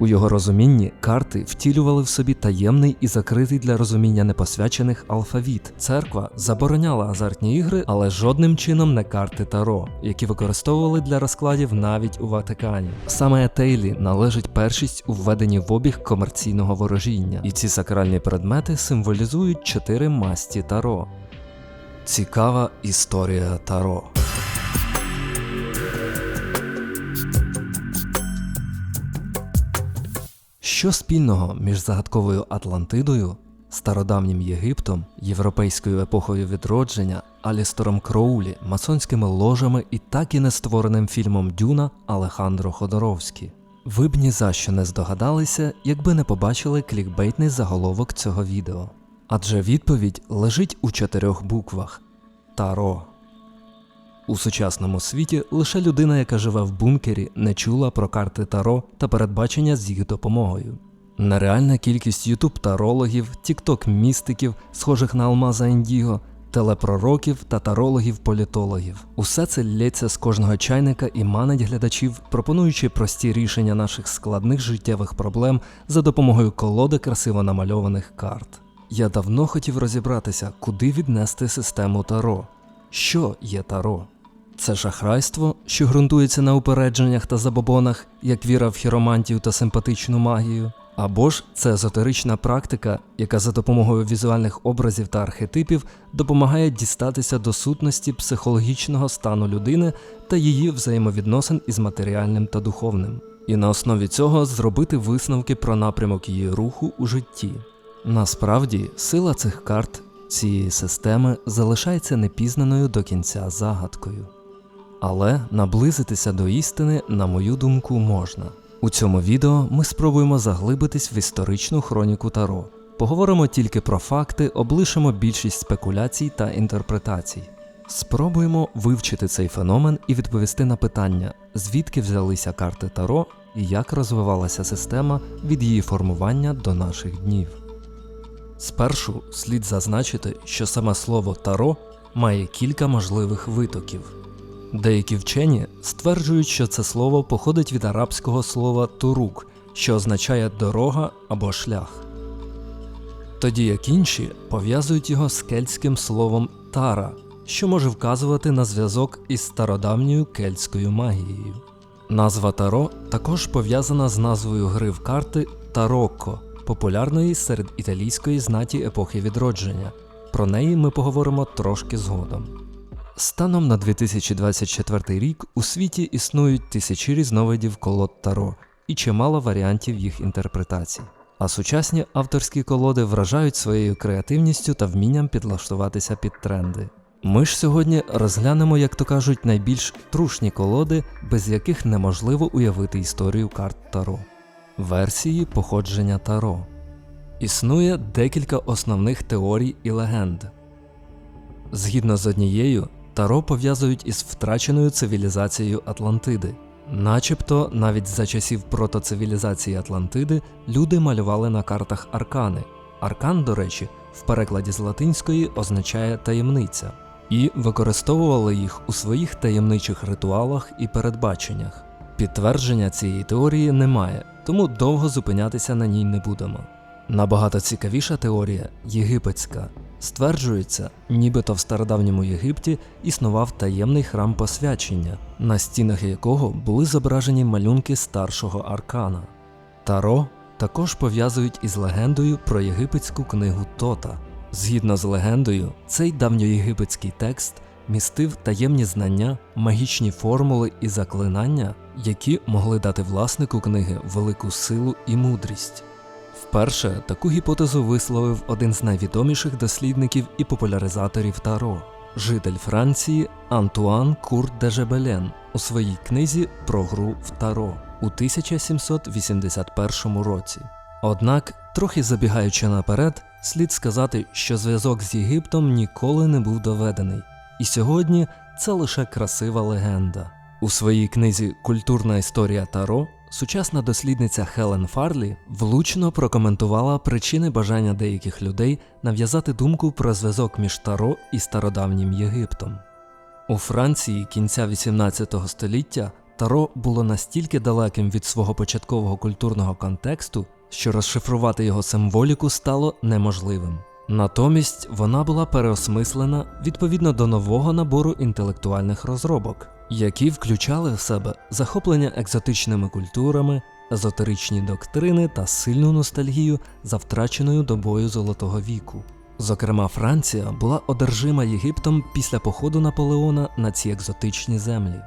У його розумінні карти втілювали в собі таємний і закритий для розуміння непосвячених алфавіт. Церква забороняла азартні ігри, але жодним чином не карти Таро, які використовували для розкладів навіть у Ватикані. Саме Етейлі належить першість у введенні в обіг комерційного ворожіння, і ці сакральні предмети символізують чотири масті Таро. Цікава історія Таро. Що спільного між загадковою Атлантидою, стародавнім Єгиптом, європейською епохою відродження, Алістором Кроулі, масонськими ложами і так і не створеним фільмом Дюна Алехандро Ходоровські? Ви б ні за що не здогадалися, якби не побачили клікбейтний заголовок цього відео. Адже відповідь лежить у чотирьох буквах Таро. У сучасному світі лише людина, яка живе в бункері, не чула про карти Таро та передбачення з їх допомогою. Нереальна кількість ютуб тарологів, тікток містиків, схожих на Алмаза Індіго, телепророків та тарологів-політологів. Усе це лється з кожного чайника і манить глядачів, пропонуючи прості рішення наших складних життєвих проблем за допомогою колоди красиво намальованих карт. Я давно хотів розібратися, куди віднести систему Таро. Що є Таро? Це шахрайство, що ґрунтується на упередженнях та забобонах, як віра в хіромантію та симпатичну магію, або ж це езотерична практика, яка за допомогою візуальних образів та архетипів допомагає дістатися до сутності психологічного стану людини та її взаємовідносин із матеріальним та духовним, і на основі цього зробити висновки про напрямок її руху у житті. Насправді, сила цих карт цієї системи залишається непізнаною до кінця загадкою. Але наблизитися до істини, на мою думку, можна. У цьому відео ми спробуємо заглибитись в історичну хроніку Таро. Поговоримо тільки про факти, облишимо більшість спекуляцій та інтерпретацій. Спробуємо вивчити цей феномен і відповісти на питання, звідки взялися карти Таро і як розвивалася система від її формування до наших днів. Спершу слід зазначити, що саме слово таро має кілька можливих витоків. Деякі вчені стверджують, що це слово походить від арабського слова турук, що означає дорога або шлях. Тоді як інші пов'язують його з кельтським словом тара, що може вказувати на зв'язок із стародавньою кельтською магією. Назва Таро також пов'язана з назвою гри в карти Тарокко, популярної серед італійської знаті епохи відродження. Про неї ми поговоримо трошки згодом. Станом на 2024 рік у світі існують тисячі різновидів колод Таро і чимало варіантів їх інтерпретацій. А сучасні авторські колоди вражають своєю креативністю та вмінням підлаштуватися під тренди. Ми ж сьогодні розглянемо, як то кажуть, найбільш трушні колоди, без яких неможливо уявити історію карт Таро. Версії походження Таро. Існує декілька основних теорій і легенд. Згідно з однією, Таро пов'язують із втраченою цивілізацією Атлантиди. Начебто, навіть за часів протоцивілізації Атлантиди люди малювали на картах аркани. Аркан, до речі, в перекладі з латинської означає таємниця, і використовували їх у своїх таємничих ритуалах і передбаченнях. Підтвердження цієї теорії немає, тому довго зупинятися на ній не будемо. Набагато цікавіша теорія єгипетська. Стверджується, нібито в стародавньому Єгипті існував таємний храм посвячення, на стінах якого були зображені малюнки старшого аркана. Таро також пов'язують із легендою про єгипетську книгу Тота. Згідно з легендою, цей давньоєгипетський текст містив таємні знання, магічні формули і заклинання, які могли дати власнику книги велику силу і мудрість. Вперше таку гіпотезу висловив один з найвідоміших дослідників і популяризаторів Таро, житель Франції Антуан Кур де Жебелен у своїй книзі про гру в Таро у 1781 році. Однак, трохи забігаючи наперед, слід сказати, що зв'язок з Єгиптом ніколи не був доведений, і сьогодні це лише красива легенда. У своїй книзі Культурна історія Таро сучасна дослідниця Хелен Фарлі влучно прокоментувала причини бажання деяких людей нав'язати думку про зв'язок між Таро і стародавнім Єгиптом. У Франції кінця 18 століття Таро було настільки далеким від свого початкового культурного контексту, що розшифрувати його символіку стало неможливим. Натомість вона була переосмислена відповідно до нового набору інтелектуальних розробок, які включали в себе захоплення екзотичними культурами, езотеричні доктрини та сильну ностальгію за втраченою добою Золотого віку. Зокрема, Франція була одержима Єгиптом після походу Наполеона на ці екзотичні землі.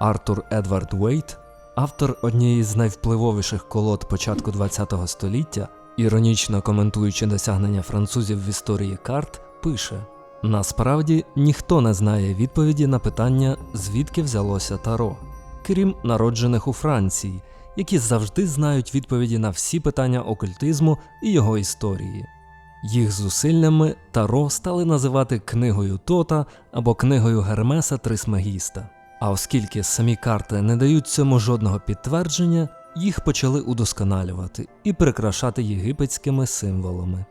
Артур Едвард Уейт, автор однієї з найвпливовіших колод початку ХХ століття, іронічно коментуючи досягнення французів в історії карт, пише: Насправді ніхто не знає відповіді на питання, звідки взялося таро, крім народжених у Франції, які завжди знають відповіді на всі питання окультизму і його історії. Їх зусиллями Таро стали називати книгою Тота або книгою Гермеса Трисмегіста. А оскільки самі карти не дають цьому жодного підтвердження, їх почали удосконалювати і прикрашати єгипетськими символами.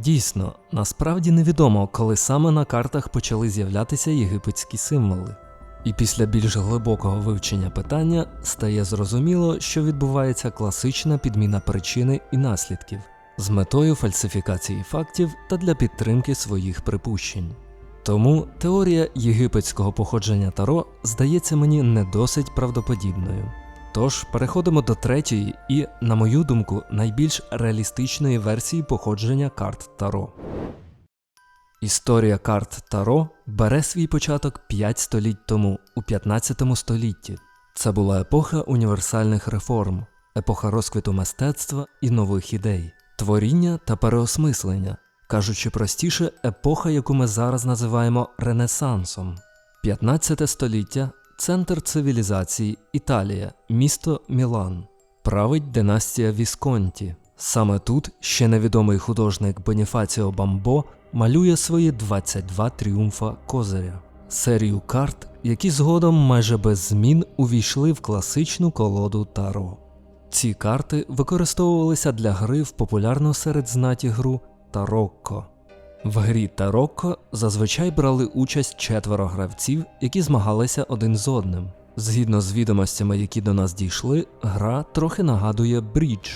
Дійсно, насправді невідомо, коли саме на картах почали з'являтися єгипетські символи. І після більш глибокого вивчення питання стає зрозуміло, що відбувається класична підміна причини і наслідків з метою фальсифікації фактів та для підтримки своїх припущень. Тому теорія єгипетського походження Таро здається мені не досить правдоподібною. Тож переходимо до третьої і, на мою думку, найбільш реалістичної версії походження карт Таро. Історія карт Таро бере свій початок 5 століть тому, у 15 столітті. Це була епоха універсальних реформ, епоха розквіту мистецтва і нових ідей, творіння та переосмислення, кажучи простіше, епоха, яку ми зараз називаємо Ренесансом. 15 століття центр цивілізації Італія, місто Мілан. Править династія Вісконті. Саме тут ще невідомий художник Боніфаціо Бамбо малює свої 22 тріумфа Козиря, серію карт, які згодом майже без змін увійшли в класичну колоду Таро. Ці карти використовувалися для гри в популярну серед знаті гру Тарокко. В грі Тарокко зазвичай брали участь четверо гравців, які змагалися один з одним. Згідно з відомостями, які до нас дійшли, гра трохи нагадує брідж.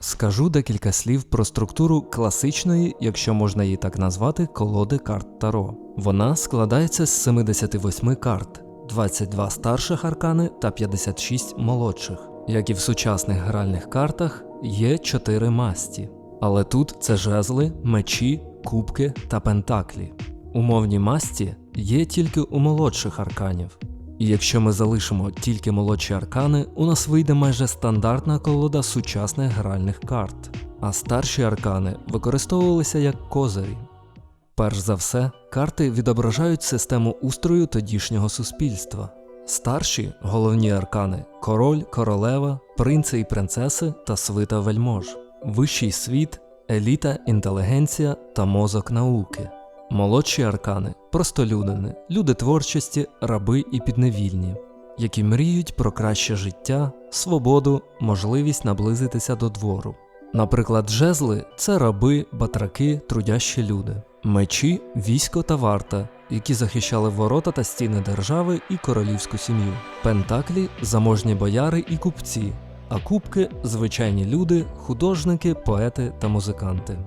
Скажу декілька слів про структуру класичної, якщо можна її так назвати, колоди карт Таро. Вона складається з 78 карт, 22 старших аркани та 56 молодших. Як і в сучасних гральних картах, є 4 масті. Але тут це жезли, мечі, кубки та пентаклі. Умовні масті є тільки у молодших арканів. І якщо ми залишимо тільки молодші аркани, у нас вийде майже стандартна колода сучасних гральних карт, а старші аркани використовувалися як козирі. Перш за все, карти відображають систему устрою тодішнього суспільства. Старші головні аркани король, королева, принци і принцеси та свита вельмож, вищий світ, еліта, інтелігенція та мозок науки. Молодші аркани простолюдини, люди творчості, раби і підневільні, які мріють про краще життя, свободу, можливість наблизитися до двору. Наприклад, жезли це раби, батраки, трудящі люди, мечі, військо та варта, які захищали ворота та стіни держави і королівську сім'ю, пентаклі заможні бояри і купці, а кубки звичайні люди, художники, поети та музиканти.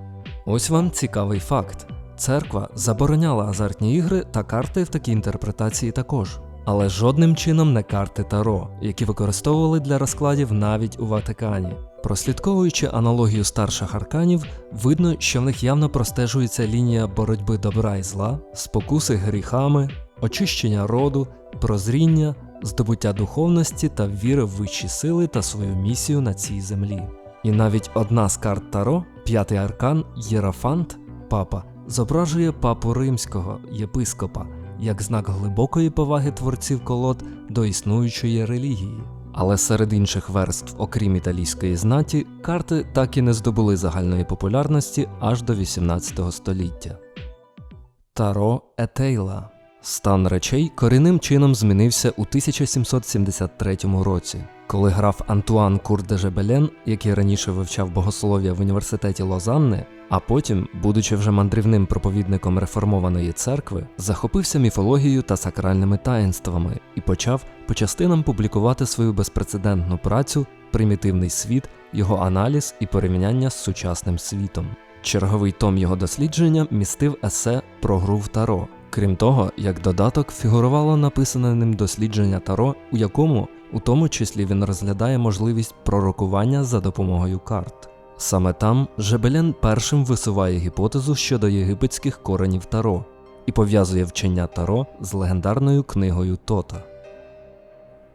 Ось вам цікавий факт. Церква забороняла азартні ігри та карти в такій інтерпретації також, але жодним чином не карти Таро, які використовували для розкладів навіть у Ватикані. Прослідковуючи аналогію старших арканів, видно, що в них явно простежується лінія боротьби добра і зла, спокуси гріхами, очищення роду, прозріння, здобуття духовності та віри в вищі сили та свою місію на цій землі. І навіть одна з карт Таро, п'ятий аркан Єрафант, папа зображує папу римського єпископа як знак глибокої поваги творців колод до існуючої релігії. Але серед інших верств, окрім італійської знаті, карти так і не здобули загальної популярності аж до 18 століття. Таро Етейла Стан речей корінним чином змінився у 1773 році, коли граф Антуан Кур де Жебелен, який раніше вивчав богослов'я в університеті Лозанни, а потім, будучи вже мандрівним проповідником реформованої церкви, захопився міфологією та сакральними таїнствами і почав по частинам публікувати свою безпрецедентну працю Примітивний світ, його аналіз і порівняння з сучасним світом. Черговий том його дослідження містив есе про гру в таро. Крім того, як додаток фігурувало написане ним дослідження таро, у якому, у тому числі, він розглядає можливість пророкування за допомогою карт. Саме там Жебелен першим висуває гіпотезу щодо єгипетських коренів таро і пов'язує вчення таро з легендарною книгою Тота.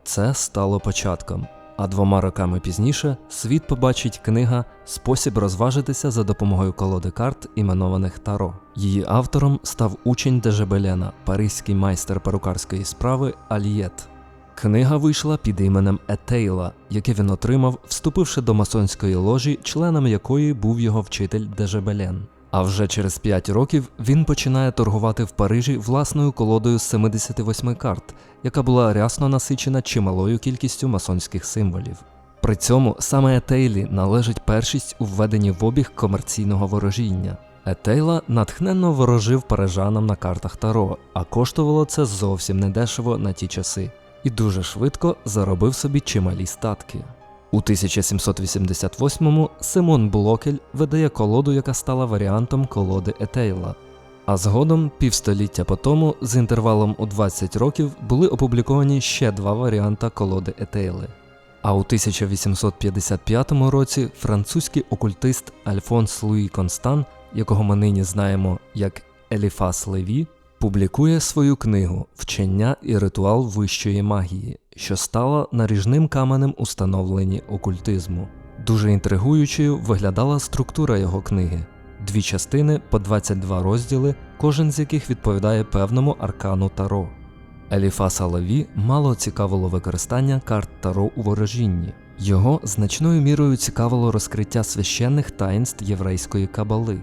Це стало початком. А двома роками пізніше світ побачить книга Спосіб розважитися за допомогою колоди карт, іменованих Таро. Її автором став учень Дежебелена, паризький майстер перукарської справи Альєт. Книга вийшла під іменем Етейла, яке він отримав, вступивши до масонської ложі, членом якої був його вчитель Дежебелен. А вже через 5 років він починає торгувати в Парижі власною колодою з 78 карт, яка була рясно насичена чималою кількістю масонських символів. При цьому саме Етейлі належить першість у введенні в обіг комерційного ворожіння. Етейла натхненно ворожив парижанам на картах Таро, а коштувало це зовсім недешево на ті часи, і дуже швидко заробив собі чималі статки. У 1788-му Симон Блокель видає колоду, яка стала варіантом колоди Етейла. А згодом, півстоліття по тому, з інтервалом у 20 років, були опубліковані ще два варіанта колоди Етейли. А у 1855 році французький окультист Альфонс Луї Констан, якого ми нині знаємо як Еліфас Леві, публікує свою книгу Вчення і ритуал вищої магії, що стала наріжним каменем у окультизму. Дуже інтригуючою виглядала структура його книги. Дві частини по 22 розділи, кожен з яких відповідає певному аркану Таро. Еліфаса Леві мало цікавило використання карт Таро у ворожінні. Його значною мірою цікавило розкриття священних таїнств єврейської кабали.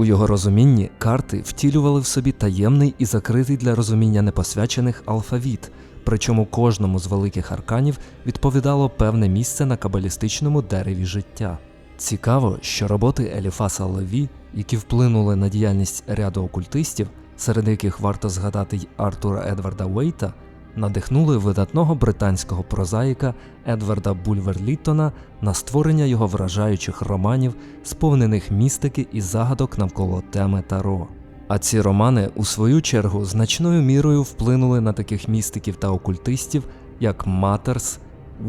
У його розумінні карти втілювали в собі таємний і закритий для розуміння непосвячених алфавіт, причому кожному з великих арканів відповідало певне місце на кабалістичному дереві життя. Цікаво, що роботи Еліфаса Леві, які вплинули на діяльність ряду окультистів, серед яких варто згадати й Артура Едварда Уейта, надихнули видатного британського прозаїка Едварда Бульверліттона на створення його вражаючих романів, сповнених містики і загадок навколо теми Таро. А ці романи, у свою чергу, значною мірою вплинули на таких містиків та окультистів, як Матерс,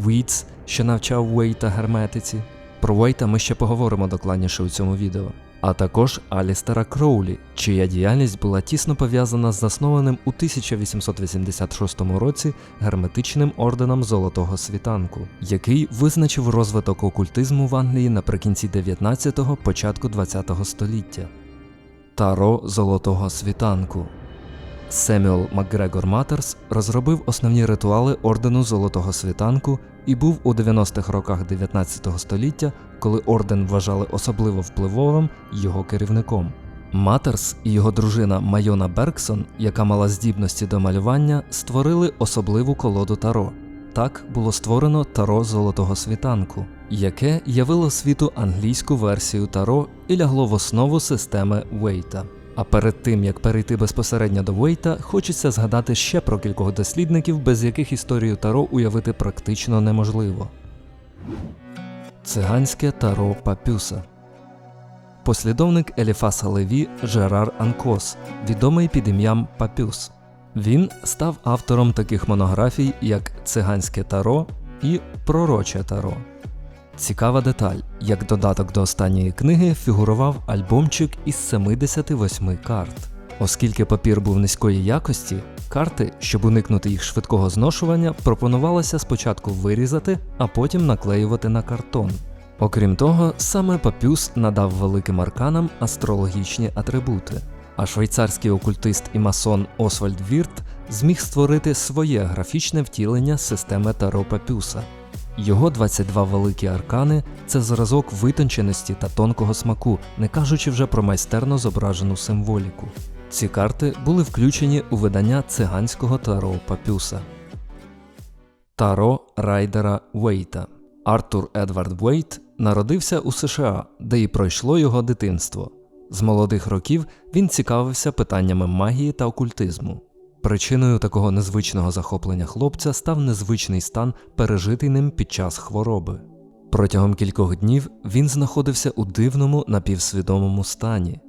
Віц, що навчав Уейта герметиці. Про Уейта ми ще поговоримо докладніше у цьому відео. А також Алістера Кроулі, чия діяльність була тісно пов'язана з заснованим у 1886 році герметичним орденом Золотого світанку, який визначив розвиток окультизму в Англії наприкінці 19-го, початку 20-го століття. Таро Золотого світанку Семюел Макгрегор Матерс розробив основні ритуали ордену Золотого світанку і був у 90-х роках 19 століття, коли орден вважали особливо впливовим його керівником. Матерс і його дружина Майона Бергсон, яка мала здібності до малювання, створили особливу колоду Таро. Так було створено Таро Золотого світанку, яке явило світу англійську версію Таро і лягло в основу системи Вейта. А перед тим як перейти безпосередньо до Вейта, хочеться згадати ще про кількох дослідників, без яких історію Таро уявити практично неможливо. Циганське Таро Папюса Послідовник Еліфаса Леві Жерар Анкос, відомий під ім'ям Папюс. Він став автором таких монографій, як Циганське Таро і Пророче Таро. Цікава деталь, як додаток до останньої книги фігурував альбомчик із 78 карт. Оскільки папір був низької якості, карти, щоб уникнути їх швидкого зношування, пропонувалося спочатку вирізати, а потім наклеювати на картон. Окрім того, саме папюс надав великим арканам астрологічні атрибути, а швейцарський окультист і масон Освальд Вірт зміг створити своє графічне втілення системи Таро Папюса. Його 22 великі аркани це зразок витонченості та тонкого смаку, не кажучи вже про майстерно зображену символіку. Ці карти були включені у видання циганського таро Папюса. Таро Райдера Уейта. Артур Едвард Уейт народився у США, де і пройшло його дитинство. З молодих років він цікавився питаннями магії та окультизму. Причиною такого незвичного захоплення хлопця став незвичний стан, пережитий ним під час хвороби. Протягом кількох днів він знаходився у дивному напівсвідомому стані.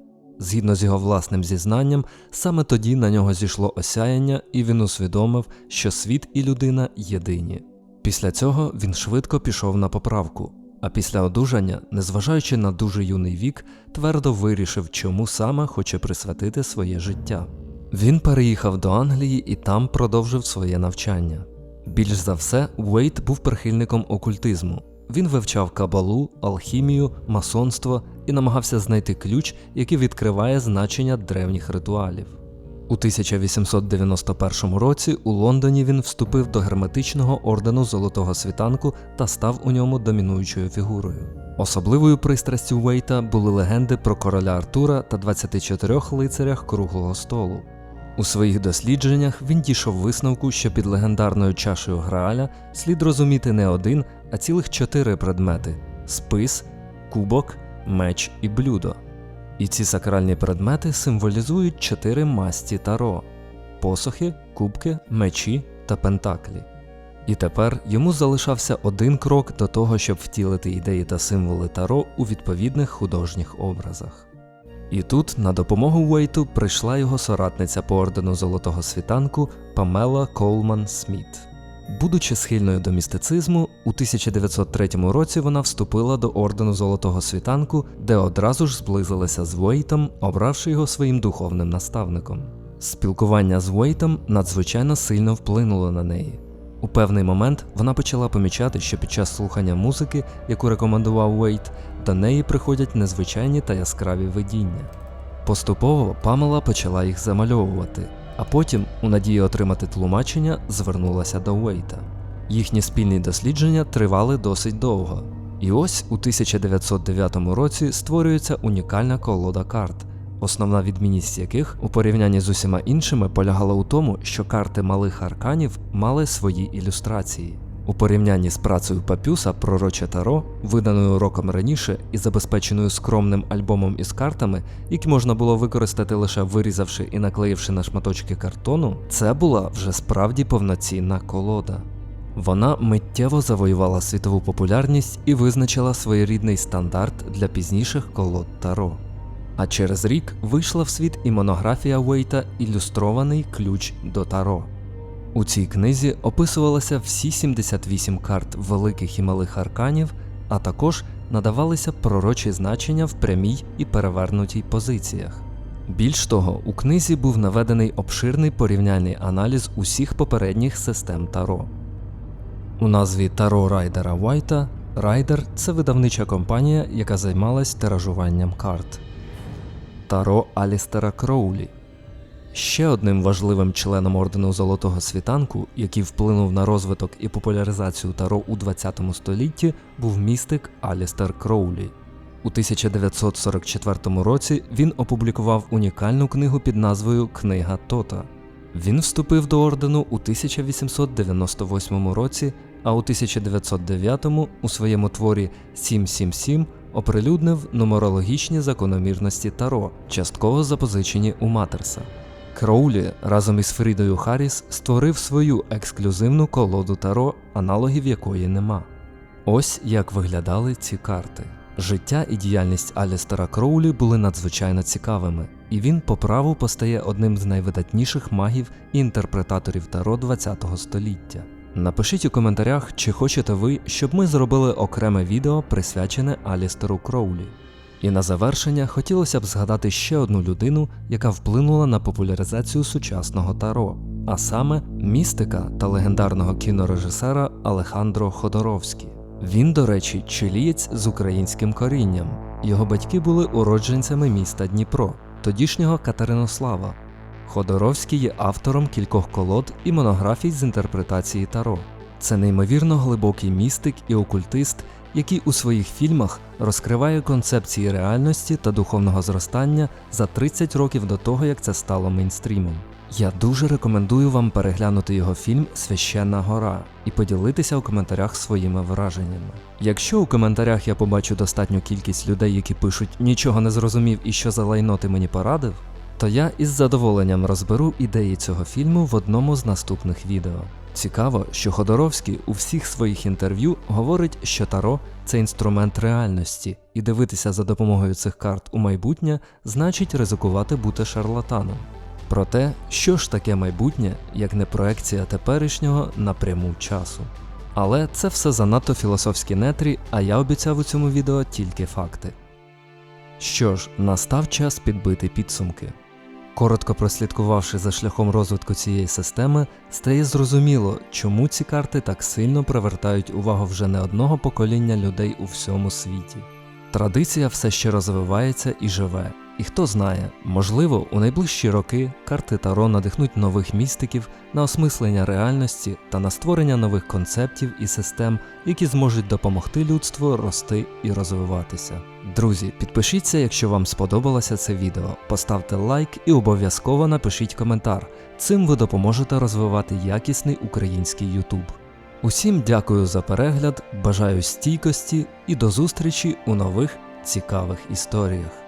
Згідно з його власним зізнанням, саме тоді на нього зійшло осяяння, і він усвідомив, що світ і людина єдині. Після цього він швидко пішов на поправку, а після одужання, незважаючи на дуже юний вік, твердо вирішив, чому саме хоче присвятити своє життя. Він переїхав до Англії і там продовжив своє навчання. Більш за все, Уейт був прихильником окультизму. Він вивчав кабалу, алхімію, масонство і намагався знайти ключ, який відкриває значення древніх ритуалів. У 1891 році у Лондоні він вступив до герметичного ордену Золотого світанку та став у ньому домінуючою фігурою. Особливою пристрастю Уейта були легенди про короля Артура та 24 лицарях круглого столу. У своїх дослідженнях він дійшов висновку, що під легендарною чашею Грааля слід розуміти не один, а цілих чотири предмети: спис, кубок, меч і блюдо. І ці сакральні предмети символізують чотири масті таро: посохи, кубки, мечі та пентаклі. І тепер йому залишався один крок до того, щоб втілити ідеї та символи таро у відповідних художніх образах. І тут на допомогу Уейту прийшла його соратниця по ордену Золотого світанку Памела Колман Сміт. Будучи схильною до містицизму, у 1903 році вона вступила до ордену Золотого світанку, де одразу ж зблизилася з Уейтом, обравши його своїм духовним наставником. Спілкування з Уейтом надзвичайно сильно вплинуло на неї. У певний момент вона почала помічати, що під час слухання музики, яку рекомендував Уейт, до неї приходять незвичайні та яскраві видіння. Поступово Памела почала їх замальовувати, а потім, у надії отримати тлумачення, звернулася до Уейта. Їхні спільні дослідження тривали досить довго. І ось у 1909 році створюється унікальна колода карт, основна відмінність яких у порівнянні з усіма іншими полягала у тому, що карти малих арканів мали свої ілюстрації. У порівнянні з працею Папюса Пророче Таро, виданою роком раніше і забезпеченою скромним альбомом із картами, які можна було використати лише вирізавши і наклеївши на шматочки картону, це була вже справді повноцінна колода. Вона миттєво завоювала світову популярність і визначила своєрідний стандарт для пізніших колод Таро. А через рік вийшла в світ і монографія Уейта Ілюстрований ключ до Таро. У цій книзі описувалися всі 78 карт великих і малих арканів, а також надавалися пророчі значення в прямій і перевернутій позиціях. Більш того, у книзі був наведений обширний порівняльний аналіз усіх попередніх систем Таро. У назві Таро Райдера Вайта Райдер це видавнича компанія, яка займалась тиражуванням карт. Таро Алістера Кроулі. Ще одним важливим членом ордену Золотого світанку, який вплинув на розвиток і популяризацію Таро у ХХ столітті, був містик Алістер Кроулі. У 1944 році він опублікував унікальну книгу під назвою Книга Тота. Він вступив до ордену у 1898 році, а у 1909 у своєму творі 777 оприлюднив нумерологічні закономірності Таро, частково запозичені у Матерса. Кроулі разом із Фрідою Харріс створив свою ексклюзивну колоду Таро, аналогів якої нема. Ось як виглядали ці карти. Життя і діяльність Алістера Кроулі були надзвичайно цікавими, і він по праву постає одним з найвидатніших магів і інтерпретаторів Таро ХХ століття. Напишіть у коментарях, чи хочете ви, щоб ми зробили окреме відео присвячене Алістеру Кроулі. І на завершення хотілося б згадати ще одну людину, яка вплинула на популяризацію сучасного таро, а саме містика та легендарного кінорежисера Алехандро Ходоровський. Він, до речі, чилієць з українським корінням. Його батьки були уродженцями міста Дніпро, тодішнього Катеринослава. Ходоровський є автором кількох колод і монографій з інтерпретації таро. Це неймовірно глибокий містик і окультист, який у своїх фільмах розкриває концепції реальності та духовного зростання за 30 років до того, як це стало мейнстрімом. Я дуже рекомендую вам переглянути його фільм Священна гора і поділитися у коментарях своїми враженнями. Якщо у коментарях я побачу достатню кількість людей, які пишуть нічого не зрозумів і що за лайно ти мені порадив, то я із задоволенням розберу ідеї цього фільму в одному з наступних відео. Цікаво, що Ходоровський у всіх своїх інтерв'ю говорить, що Таро це інструмент реальності, і дивитися за допомогою цих карт у майбутнє значить ризикувати бути шарлатаном. Проте, що ж таке майбутнє, як не проекція теперішнього напряму часу. Але це все занадто філософські нетрі, а я обіцяв у цьому відео тільки факти. Що ж, настав час підбити підсумки. Коротко прослідкувавши за шляхом розвитку цієї системи, стає зрозуміло, чому ці карти так сильно привертають увагу вже не одного покоління людей у всьому світі. Традиція все ще розвивається і живе, і хто знає, можливо, у найближчі роки карти Таро надихнуть нових містиків на осмислення реальності та на створення нових концептів і систем, які зможуть допомогти людству рости і розвиватися. Друзі, підпишіться, якщо вам сподобалося це відео, поставте лайк і обов'язково напишіть коментар. Цим ви допоможете розвивати якісний український YouTube. Усім дякую за перегляд, бажаю стійкості і до зустрічі у нових цікавих історіях.